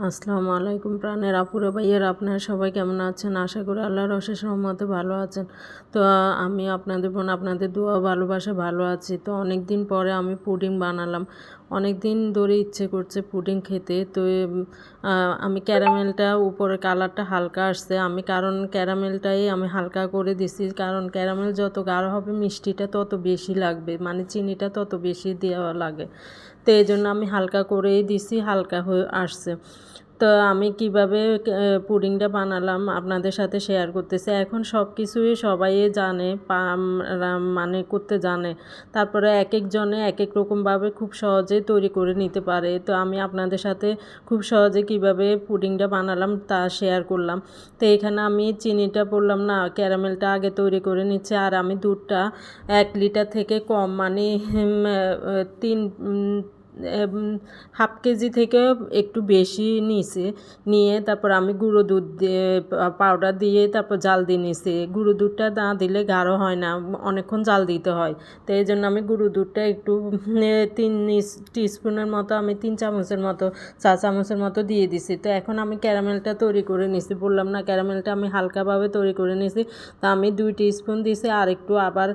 আসসালামু আলাইকুম প্রাণের আপুরে ভাইয়ের, আপনারা সবাই কেমন আছেন? আশা করি আল্লাহর অশেষ রহমতে ভালো আছেন। তো, আমি আপনাদের বোন, আপনাদের দোয়া ভালোবাসা ভালো আছি। তো অনেক দিন পরে আমি পুডিং বানালাম। অনেক দিন ধরে ইচ্ছে করছে পুডিং খেতে। তো আমি ক্যারামেলটা উপরে কালারটা হালকা আসছে। আমি, কারণ ক্যারামেলটাই আমি হালকা করে দিছি। কারণ ক্যারামেল যত গাঢ় হবে, মিষ্টিটা তত বেশি লাগবে। মানে চিনিটা তত বেশি দেওয়া লাগে। তো এই জন্য আমি হালকা করেই দিছি, হালকা হয়ে আসছে। তো আমি কীভাবে পুডিংটা বানালাম আপনাদের সাথে শেয়ার করতেছি। এখন সব কিছুই সবাই জানে মানে করতে জানে। তারপরে এক একজনে এক এক রকমভাবে খুব সহজে তৈরি করে নিতে পারে। তো আমি আপনাদের সাথে খুব সহজে কীভাবে পুডিংটা বানালাম তা শেয়ার করলাম। তো এখানে আমি চিনিটা বললাম না, ক্যারামেলটা আগে তৈরি করে নিচ্ছে। আর আমি দুধটা এক লিটার থেকে কম মানে তিন হাফ কেজি থেকে একটু বেশি নিয়েছি নিয়ে তারপর আমি গুঁড়ো দুধ দিয়ে পাউডার দিয়ে তারপর জাল দিয়ে নিয়েছি গুঁড়ো দুধটা না দিলে গাঢ় হয় না, অনেকক্ষণ জাল দিতে হয়। তো এই জন্য আমি গুঁড়ো দুধটা একটু তিন টিস্পুনের মতো আমি তিন চামচের মতো চা চামচের মতো দিয়ে দিছি। তো এখন আমি ক্যারামেলটা তৈরি করে নিছি। বললাম না, ক্যারামেলটা আমি হালকাভাবে তৈরি করে নিছি। তো আমি দুই টিস্পুন দিছি আর একটু আবার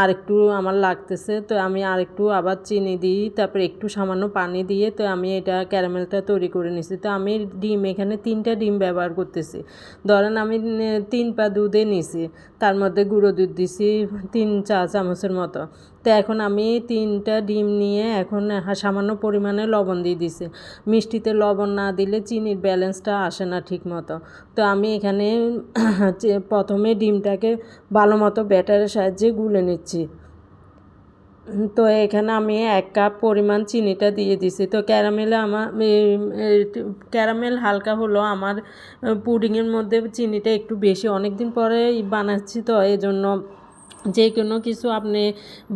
আর একটু আমার লাগতেছে। তো আমি আর একটু আবার চিনি দিই, তারপরে একটু সামান্য পানি দিয়ে তো আমি এটা ক্যারামেলটা তৈরি করে নিছি। তো আমি ডিম এখানে তিনটা ডিম ব্যবহার করতেছি। ধরেন আমি তিন পা দুধে নিছি, তার মধ্যে গুঁড়ো দুধ দিছি তিন চা চামচের মতো। তো এখন আমি তিনটা ডিম নিয়ে এখন সামান্য পরিমাণে লবণ দিয়ে দিছি। মিষ্টিতে লবণ না দিলে চিনির ব্যালেন্সটা আসে না ঠিক মতো তো আমি এখানে প্রথমে ডিমটাকে ভালো মতো ব্যাটারের সাহায্যে গুলে নিচ্ছি। তো এখানে আমি এক কাপ পরিমাণ চিনিটা দিয়ে দিছি। তো ক্যারামেলে আমার ক্যারামেল হালকা হলো আমার পুডিংয়ের মধ্যে চিনিটা একটু বেশি। অনেক দিন পরে বানাচ্ছি তো এই জন্য যে কোনো কিছু আপনি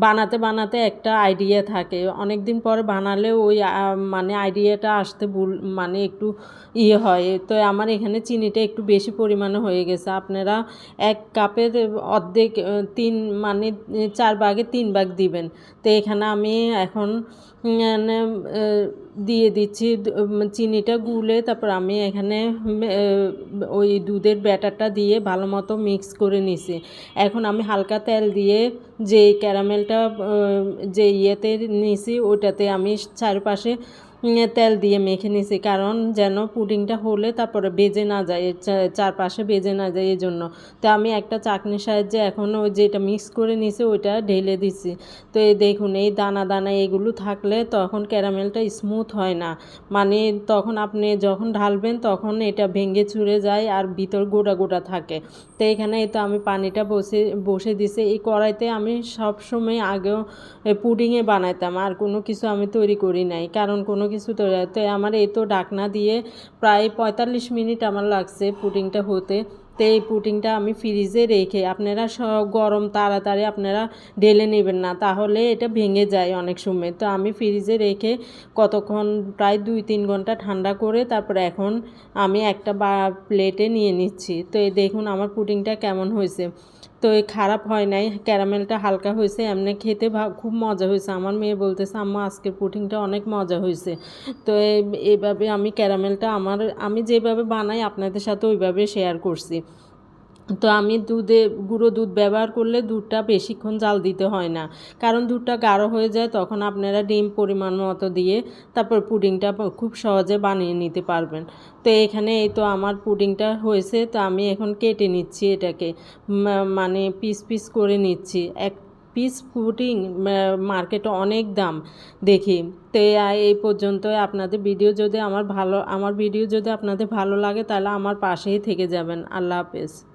বানাতে বানাতে একটা আইডিয়া থাকে। অনেক দিন পরে বানালে ওই মানে আইডিয়াটা আসতে ভুল মানে একটু ইয়ে হয়। তো আমার এখানে চিনিটা একটু বেশি পরিমাণে হয়ে গেছে। আপনারা এক কাপের অর্ধেক তিন মানে চার ভাগে তিন ভাগ দিবেন। তো এখানে আমি এখন দিয়ে দিচ্ছি চিনিটা গুলে তারপর আমি এখানে ওই দুধের ব্যাটারটা দিয়ে ভালো মতো মিক্স করে নিছি। এখন আমি হালকা তেল দিয়ে যে ক্যারামেলটা যে ইয়েতে নিছি ওটাতে আমি চারপাশে তেল দিয়ে মেখে নিছি। কারণ যেন পুডিংটা হলে তারপরে বেজে না যায় চারপাশে বেজে না যায় এই জন্য তো আমি একটা চাকনির সাহায্যে এখন ওই যেটা মিক্স করে নিছি, ওইটা ঢেলে দিছি। তো এই দেখুন, এই দানা দানা এগুলো থাকলে তখন ক্যারামেলটা স্মুথ হয় না। মানে তখন আপনি যখন ঢালবেন, তখন এটা ভেঙে ছুঁড়ে যায় আর ভিতর গোটা গোটা থাকে। তো এখানে তো আমি পানিটা বসে বসে দিছি। এই কড়াইতে আমি সব সময় আগেও পুডিংয়ে বানাইতাম, আর কোনো কিছু আমি তৈরি করি নাই। কারণ কোনো কিছু তৈরি তো আমার এই তো ডাকনা দিয়ে প্রায় পঁয়তাল্লিশ মিনিট আমার লাগছে পুডিংটা হতে। তো এই পুডিংটা আমি ফ্রিজে রেখে আপনারা সব গরম তাড়াতাড়ি আপনারা ঢেলে নেবেন না, তাহলে এটা ভেঙে যায় অনেক সময়। তো আমি ফ্রিজে রেখে কতক্ষণ, প্রায় দুই তিন ঘণ্টা ঠান্ডা করে তারপর এখন আমি একটা বা, প্লেটে নিয়ে নিচ্ছি। তো দেখুন আমার পুডিংটা কেমন হয়েছে। তো এই খারাপ হয় নাই, ক্যারামেলটা হালকা হয়েছে, এমনি খেতে খুব মজা হয়েছে। আমার মেয়ে বলতেছে, আম্মা, আজকের পুটিংটা অনেক মজা হয়েছে। তো এই- এইভাবে আমি ক্যারামেলটা আমার, আমি যেভাবে বানাই, আপনাদের সাথে ওইভাবে শেয়ার করছি। তো আমি দুধে, গুঁড়ো দুধ ব্যবহার করলে দুধটা বেশিক্ষণ জাল দিতে হয় না। কারণ দুধটা গাঢ় হয়ে যায়, তখন আপনারা ডিম পরিমাণ মতো দিয়ে তারপর পুডিংটা খুব সহজে বানিয়ে নিতে পারবেন। তো এখানে এই তো আমার পুডিংটা হয়েছে, তো আমি এখন কেটে নিচ্ছি এটাকে। মানে পিস পিস করে নিচ্ছি। এক পিস পুডিং মার্কেটে অনেক দাম দেখি। তো এই- পর্যন্ত আপনাদের ভিডিও যদি আমার ভালো, আমার ভিডিও যদি আপনাদের ভালো লাগে, তাহলে আমার পাশেই থেকে যাবেন। আল্লাহ হাফেজ।